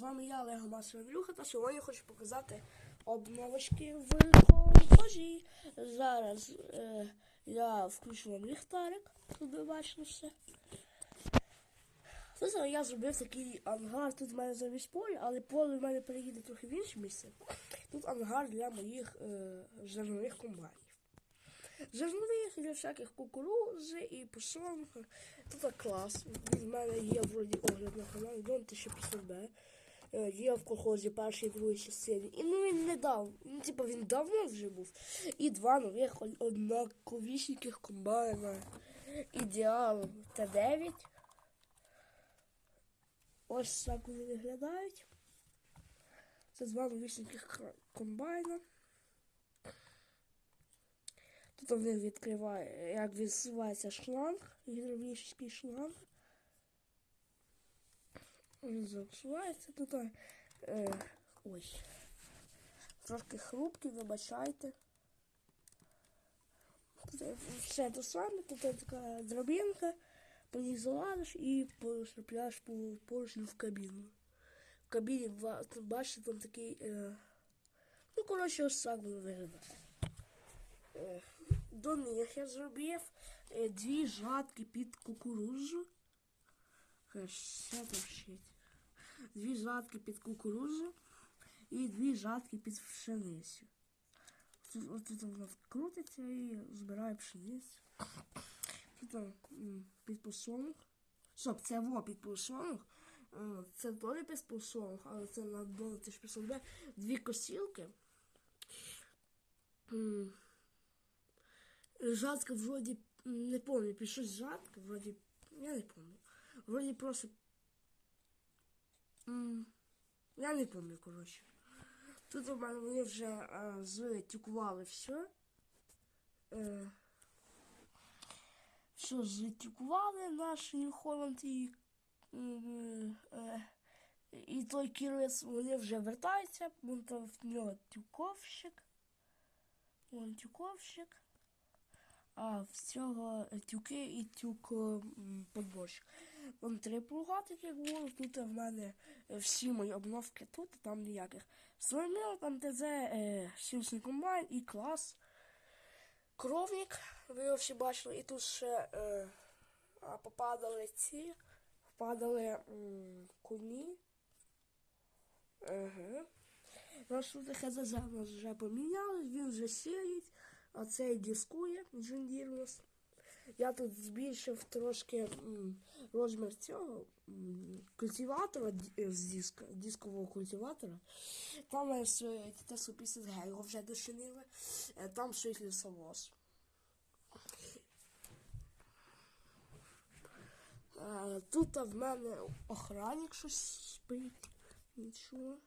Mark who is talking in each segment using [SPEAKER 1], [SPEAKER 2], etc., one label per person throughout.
[SPEAKER 1] з вами я, Олег Мас Андрюха, та сьогодні я хочу показати обновочки в композі. Зараз е, я включу вам ліхтарик, щоб ви бачили все. Тут я зробив такий ангар, тут в мене замість поля, але поле в мене переїде трохи в інше місце. Тут ангар для моїх е, зернових комбайнів. Зернових для всяких кукурузи і посолонка. Тут клас. Він в мене є вроді огляд на каналі, Дон 1500Б. Е, Є в колхозі першій і другій частині. І ну він не дав. Ну, типу він давно вже був. І два нових од- однаковісіньких комбайна. Ідеал Т9. Ось так вони виглядають. Це два новісіньких кра- комбайна. Тут в них відкриває, як відсувається шланг, гідравлічний шланг. Він засувається тут. Е, ой. Трошки хрупкий, вибачайте. Все те саме, тут така драбинка, по ній залазиш і потрапляєш по поручню в кабіну. В кабіні бачите, там такий. Е, ну, коротше, ось так виглядає. До них я зробив е, дві жатки під кукурузу. Ще. Дві жатки під кукурузу і дві жатки під пшеницю. От тут воно крутиться і збирає пшеницю. Тут м, під посолонок. Стоп, це во під посолонок. Е, Це теж під посолонок, але це на долу теж під Дві косілки. Жатка вроді не помню, під щось жатка, вроді, я не помню. Вроді просто. Я не помню, коротше. Тут у мене вони вже е, зтюкували все. Е, все зтюкували наш Нью-Холланд і, е, і той кірець, вони вже вертаються, вон там в нього тюковщик. Вон тюковщик. А в цього тюки і тюк подборщик. Вон три плугатики, було. Тут в мене е, всі мої обновки тут, там ніяких. Сломіло там ТЗ, е, Сімсний комбайн і клас. Кровник, ви його всі бачили, і тут ще е, попадали ці, попадали м, коні. Ага. Наш тут ХЗЗ у нас вже помінялись, він вже сіють, а цей дискує джундір у нас. Я тут збільшив трошки розмір цього культиватора е, з диска, дискового культиватора. Там ТТСУ 50 г його вже дошинили, Е, там стоїть лісовоз. Е, Тут в мене охранник щось спить. Нічого.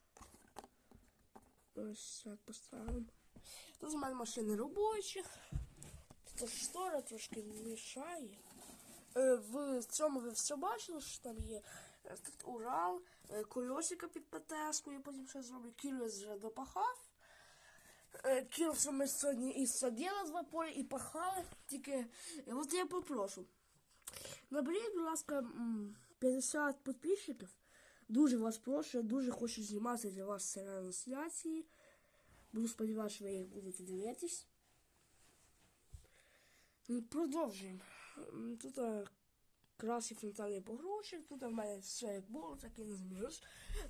[SPEAKER 1] Ось так поставимо. Тут в мене машини робочих. Тут штора трошки мішає. Е, В цьому ви все бачили, що там є. Е, Тут Урал, е, колесика під ПТС-кою, потім ще зроблю. Кілець вже допахав. Кілець ми сьогодні і садили два поля, і пахали. Тільки, от я попрошу. Наберіть, будь ласка, 50 підписчиків. Дуже вас прошу, я дуже хочу знімати для вас ці трансляції. Буду сподіватися, що ви їх будете дивитись. Ну, Продовжуємо. Тут е, красий фронтальний тут в мене все як було, так і не змінилось.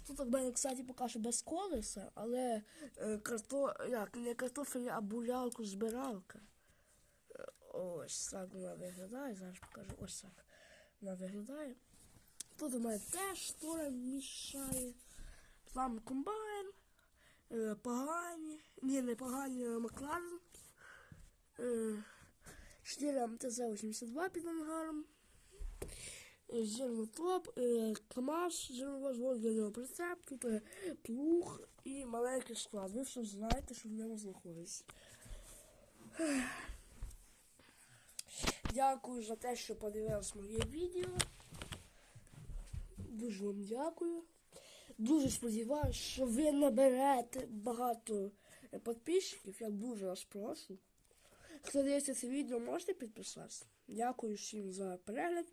[SPEAKER 1] Тут в мене, кстати, поки що без колеса, але е, карто, як, не картофель, а булялку збиралка. Е, Ось так вона виглядає. Зараз покажу. Ось так вона виглядає. Тут у мене теж штора мішає. Там комбайн, погані, ні, не погані, Макларен. Е, 4 МТЗ-82 під ангаром. Е, Зернотоп, е, КамАЗ, зерновозвод, для нього прицеп, тут е, плуг і маленький склад. Ви все знаєте, що в ньому знаходиться. Дякую за те, що подивились моє відео. Дуже вам дякую. Дуже сподіваюся, що ви наберете багато підписчиків. Я дуже вас прошу. Хто дивиться це відео, можете підписатися. Дякую всім за перегляд.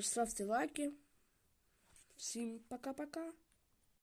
[SPEAKER 1] Ставте лайки. Всім пока-пока.